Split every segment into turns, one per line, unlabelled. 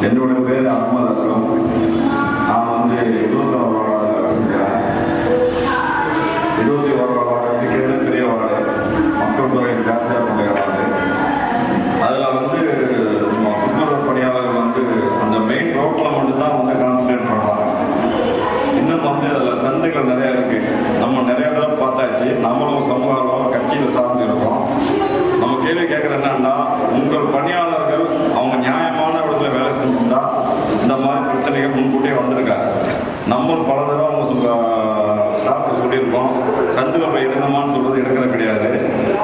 என்னோட பேர் அகமது அஸ்லம். நான் வந்து இருபத்தொரு வார்டில் வசிக்கிறேன். இருபத்தி ஒரு வார்டு இருக்கிறது பெரிய வார்டு. மக்கள் தொகை ஜாஸ்தியாக கொண்ட வார்டு. அதில் வந்து நம்ம துப்புரவு பணியாளர்கள் வந்து அந்த மெயின் ரோட்டில் மட்டும்தான் வந்து கான்சன்ட்ரேட் பண்ணுறாங்க இன்னும் வந்து அதில் சந்துகள் நிறையா இருக்குது நம்ம நிறைய தடவை பார்த்தாச்சு. நம்மளும் சமூகம் கட்சியில் சார்ந்து இருக்கோம். நம்ம கேள்வி கேட்குறது என்னன்னா உங்கள் பணியாளர்கள் அவங்க நியாயமான இடத்துல வேலை செஞ்சிருந்தா இந்த மாதிரி பிரச்சனைகள் முன்கூட்டியே வந்திருக்காங்க நம்ம பல தடவை அவங்க ஸ்டாஃப்க்கு சொல்லியிருக்கோம் சந்தில் போய் இருந்தோமான்னு சொல்றது எடுக்கிறது கிடையாது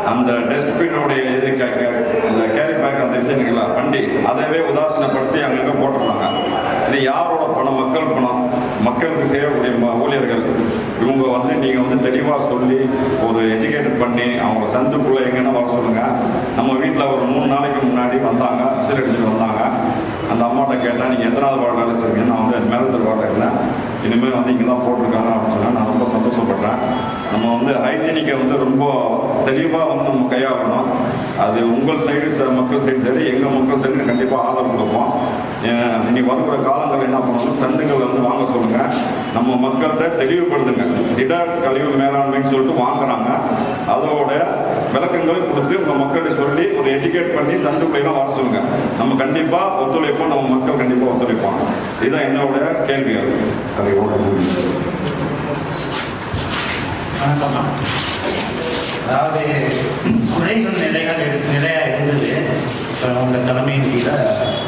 அந்த டஸ்ட்பினுடைய இது க- க- அந்த கேரி பேக் அந்த விஷயங்களா வண்டி அதவே உதாசீனப்படுத்தி அங்கங்கே போட்டுருவாங்க. இது யாரோட பணம்? மக்கள் பணம். மக்களுக்கு செய்யக்கூடிய ஊழியர்கள். இவங்க வந்து நீங்கள் வந்து தெளிவாக சொல்லி ஒரு எஜுகேட்டட் பண்ணி அவங்க சந்துக்குள்ளே எங்கன்னா வர சொல்லுங்கள் நம்ம வீட்டில் ஒரு மூணு நாளைக்கு முன்னாடி வந்தாங்க விசில் அடிச்சுட்டு வந்தாங்க. அந்த அம்மாட்ட கேட்டால் நீங்கள் எத்தனாவது வார்டு வேலை செய்றீங்க நான் வந்து மேலத்தர் வார்டு இல்லை. இனிமேல் வந்து இங்கே தான் போட்டிருக்காங்க அப்படின்னு சொன்னால் நான் சந்தோஷப்படுறேன் நம்ம வந்து ஹைஜீனிக்கை வந்து ரொம்ப தெளிவாக வந்து நம்ம கையாளணும். அது உங்கள் சைடு ச- மக்கள் சைடு சரி எங்கள் மக்கள் சைடு கண்டிப்பாக ஆதரவு கொடுப்போம். அஹ் இனி வரக்கூடிய காலங்கள் என்ன பண்ணணும் சந்துகள் வந்து வாங்க சொல்லுங்கள் நம்ம மக்கள்கிட்ட தெளிவுபடுத்துங்க. திட கழிவு மேலாண்மைன்னு சொல்லிட்டு வாங்குறாங்க. அதோட விளக்கங்களை கொடுத்து உங்கள் மக்கள்கிட்ட சொல்லி ஒரு எஜுகேட் பண்ணி சந்துக்குள்ளெல்லாம் வர சொல்லுங்க. நம்ம கண்டிப்பாக ஒத்துழைப்போம். நம்ம மக்கள் கண்டிப்பாக ஒத்துழைப்பாங்க. இதுதான் என்னோட கேள்வி அதை
வணக்கம் அதாவது குறைகள் நிறைகள் நிறையா இருந்தது. இப்போ உங்கள் தலைமையின் கீழே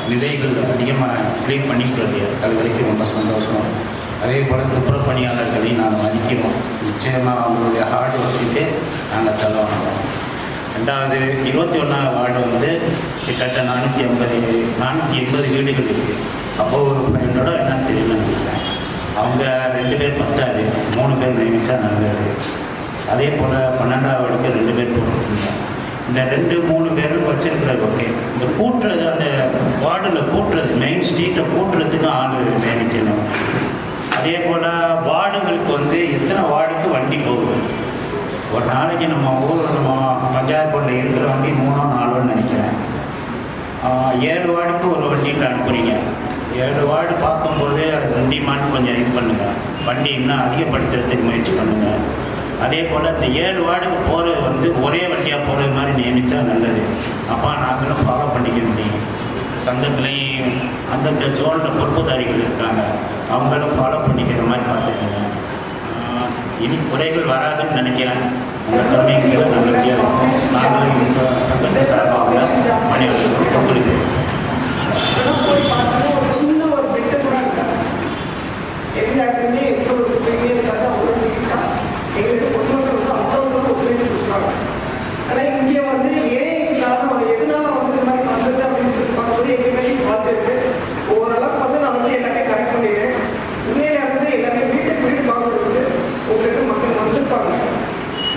விதைகள் அதிகமாக க்ளீன் பண்ணிக்கிறது. அது வரைக்கும் ரொம்ப சந்தோஷம். அதே போல் துப்புரவு நாங்கள் நான் மதிக்கிறோம். நிச்சயமாக அவங்களுடைய ஹார்ட் ஒர்க்குக்கு நாங்கள் தருவோம் ரெண்டாவது இருபத்தி ஒன்றாவது வார்டு வந்து கிட்டத்தட்ட நானூற்றி ஐம்பது நானூற்றி எண்பது வீடுகள் இருக்குது அப்போது ஒரு ஃப்ரெண்டோட என்னன்னு தெரியல. அவங்க ரெண்டு பேர் பத்தாது. மூணு பேர் நியமித்தா நல்லது அதே. போல் பன்னெண்டாவது வார்டுக்கு ரெண்டு பேர் போட்டுருக்கீங்க இந்த ரெண்டு மூணு பேரும் வச்சிருக்கிறது ஓகே இந்த கூட்டுறது அந்த வார்டில் கூட்டுறது மெயின் ஸ்ட்ரீட்டை கூட்டுறதுக்கு ஆள் நியமிக்கணும் அதே போல் வார்டுகளுக்கு வந்து எத்தனை வார்டுக்கு வண்டி போகுது? ஒரு நாளைக்கு நம்ம ஊர் நம்ம பஞ்சாயத்து போர்டில் இருக்கிற வண்டி மூணோ நாலோன்னு நினைக்கிறேன். ஏழு வார்டுக்கு ஒரு வண்டிக்கு அனுப்புறீங்க. ஏழு வார்டு பார்க்கும்போது அது முடியுமான்னு கொஞ்சம் இது பண்ணுங்கள் வண்டி இன்னும் அதிகப்படுத்துறதுக்கு முயற்சி பண்ணுங்கள் அதே போல் இந்த ஏழு வார்டுக்கு போகிறது வந்து ஒரே வண்டியாக போகிறது மாதிரி நியமித்தா நல்லது. அப்போ நாங்களும் ஃபாலோ பண்ணிக்க முடியும். சங்கத்துலேயும் அந்தந்த ஜோனில் பொறுப்புதாரிகள் இருக்காங்க. அவங்களும் ஃபாலோ பண்ணிக்கிற மாதிரி பார்த்துக்கோங்க. இனி குறைகள் வராதுன்னு நினைக்கிறேன். உங்கள் தலைமைக்கு நல்லபடியாக இருக்கும். நாங்களும் இந்த சங்கத்தை சார்பாக மனிதர்களுக்கு ஒத்துழைப்பு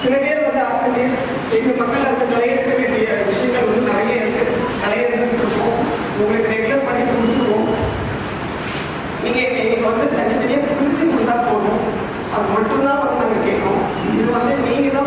சில பேர் வந்து ஆசன்டேஸ் எங்கள் மக்கள் அந்த நிறைய வேண்டிய விஷயங்கள் வந்து நிறைய இருக்கு. நிறைய இருக்கோம் உங்களுக்கு ரெகுலர் பண்ணி கொடுத்துருவோம். நீங்கள் எங்களுக்கு வந்து தனித்தனியாக பிரிச்சு கொடுத்தா போதும். அது மட்டும்தான் வந்து நாங்கள் கேட்குறோம். இது வந்து நீங்கள் தான்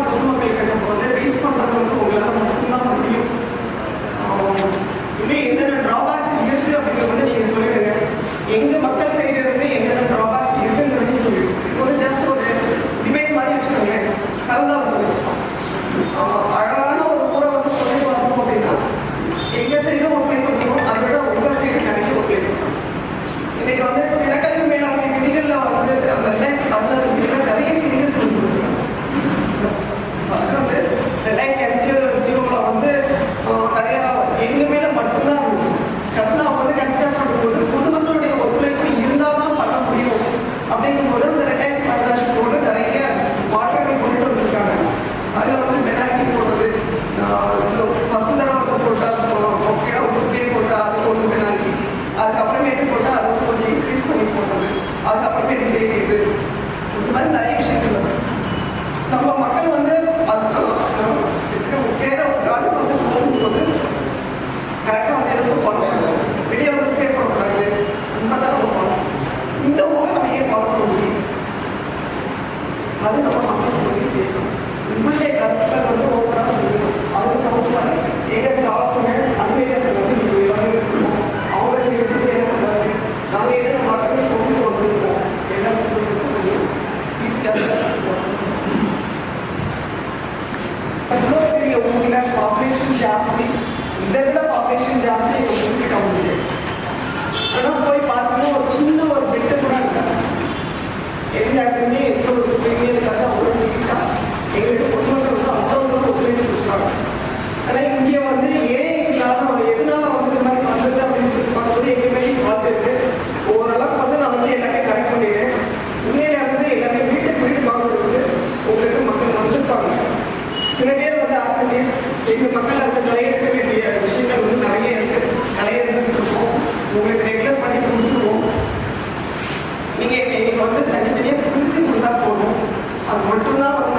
போதும் அது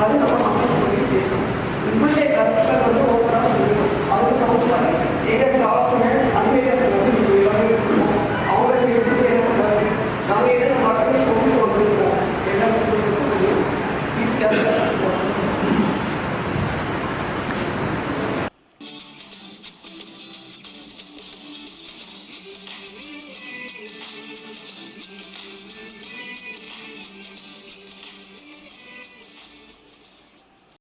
அது நம்ம மக்களுக்கு போய் சேர்க்கணும் உங்களுடைய கருத்துக்கள் வந்து ஓப்பனாக சொல்லணும் அவருக்கு அவசியம் ஏகஸ்ட் ஆசனம் அன்வேகஸ் வந்து சொல்லியிருக்கோம் அவங்க சேர்த்து என்ன பண்ணுறது நாங்கள் எதுவும் மட்டுமே கொண்டு வந்துருக்கோம் எல்லாரும் சொல்லிட்டு ஈஸியாக